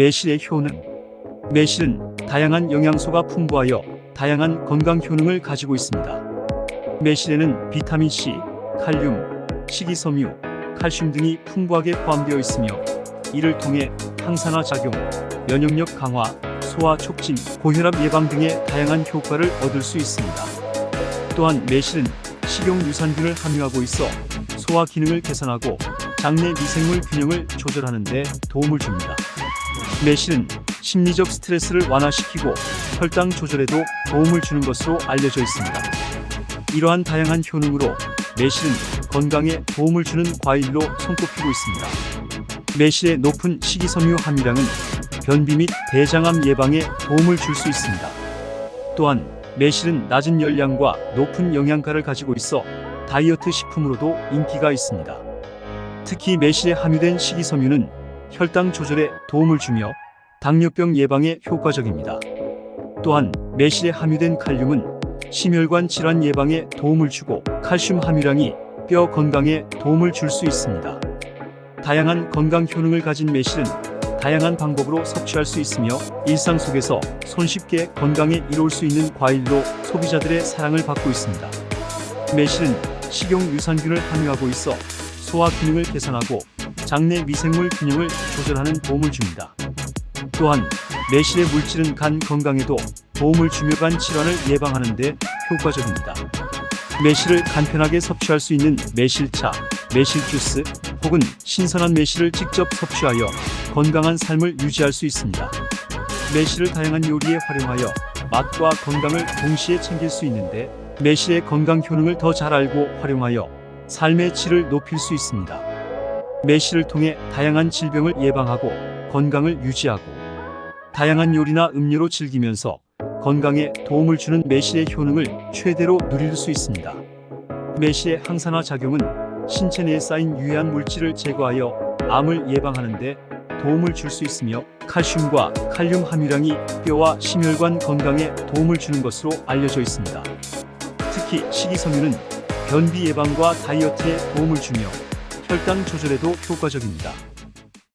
매실의 효능 매실은 다양한 영양소가 풍부하여 다양한 건강 효능을 가지고 있습니다. 매실에는 비타민 C, 칼륨, 식이섬유, 칼슘 등이 풍부하게 포함되어 있으며 이를 통해 항산화 작용, 면역력 강화, 소화 촉진, 고혈압 예방 등의 다양한 효과를 얻을 수 있습니다. 또한 매실은 식용 유산균을 함유하고 있어 소화 기능을 개선하고 장내 미생물 균형을 조절하는 데 도움을 줍니다. 매실은 심리적 스트레스를 완화시키고 혈당 조절에도 도움을 주는 것으로 알려져 있습니다. 이러한 다양한 효능으로 매실은 건강에 도움을 주는 과일로 손꼽히고 있습니다. 매실의 높은 식이섬유 함유량은 변비 및 대장암 예방에 도움을 줄 수 있습니다. 또한 매실은 낮은 열량과 높은 영양가를 가지고 있어 다이어트 식품으로도 인기가 있습니다. 특히 매실에 함유된 식이섬유는 혈당 조절에 도움을 주며 당뇨병 예방에 효과적입니다. 또한 매실에 함유된 칼륨은 심혈관 질환 예방에 도움을 주고 칼슘 함유량이 뼈 건강에 도움을 줄 수 있습니다. 다양한 건강 효능을 가진 매실은 다양한 방법으로 섭취할 수 있으며 일상 속에서 손쉽게 건강에 이로울 수 있는 과일로 소비자들의 사랑을 받고 있습니다. 매실은 식용 유산균을 함유하고 있어 소화 기능을 개선하고 장내 미생물 균형을 조절하는 도움을 줍니다. 또한 매실의 물질은 간 건강에도 도움을 주며 간 질환을 예방하는 데 효과적입니다. 매실을 간편하게 섭취할 수 있는 매실차, 매실 주스 혹은 신선한 매실을 직접 섭취하여 건강한 삶을 유지할 수 있습니다. 매실을 다양한 요리에 활용하여 맛과 건강을 동시에 챙길 수 있는데 매실의 건강 효능을 더 잘 알고 활용하여 삶의 질을 높일 수 있습니다. 매실을 통해 다양한 질병을 예방하고 건강을 유지하고 다양한 요리나 음료로 즐기면서 건강에 도움을 주는 매실의 효능을 최대로 누릴 수 있습니다. 매실의 항산화 작용은 신체 내에 쌓인 유해한 물질을 제거하여 암을 예방하는 데 도움을 줄 수 있으며 칼슘과 칼륨 함유량이 뼈와 심혈관 건강에 도움을 주는 것으로 알려져 있습니다. 특히 식이섬유는 변비 예방과 다이어트에 도움을 주며 혈당 조절에도 효과적입니다.